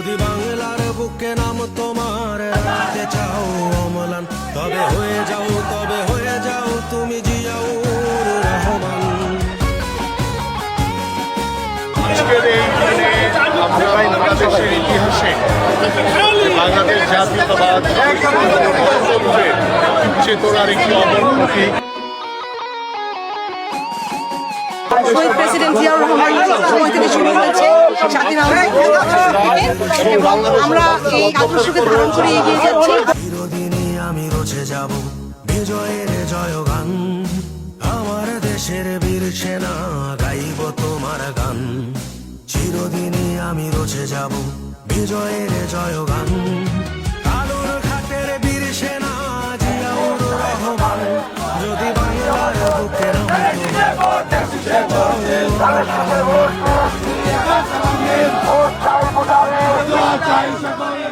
যদি বাংলার বুকে নাম তোমার রাখতে চাও অমলান। তবে হয়ে যাও, তবে হয়ে যাও, তুমি জিয়াউর রহমান। বাংলাদেশের ইতিহাসে বাংলাদেশ জাতীয়তাবাদ চেতনার একটি শহীদ প্রেসিডেন্ট জিয়াউর রহমানের সময় থেকে শুরু হয়েছে। স্বাধীন এবং আমরা এই আদর্শকে ধারণ করে এগিয়ে যাচ্ছি। আমি রচে যাব। বিজয়ের জয়গান। আমার দেশের বীর সেনা গাইব তোমার গান। চিরদিনই আমি রচে যাব। বিজয়ের জয়গান। ভোট চাই ভোটারে চাই সকলে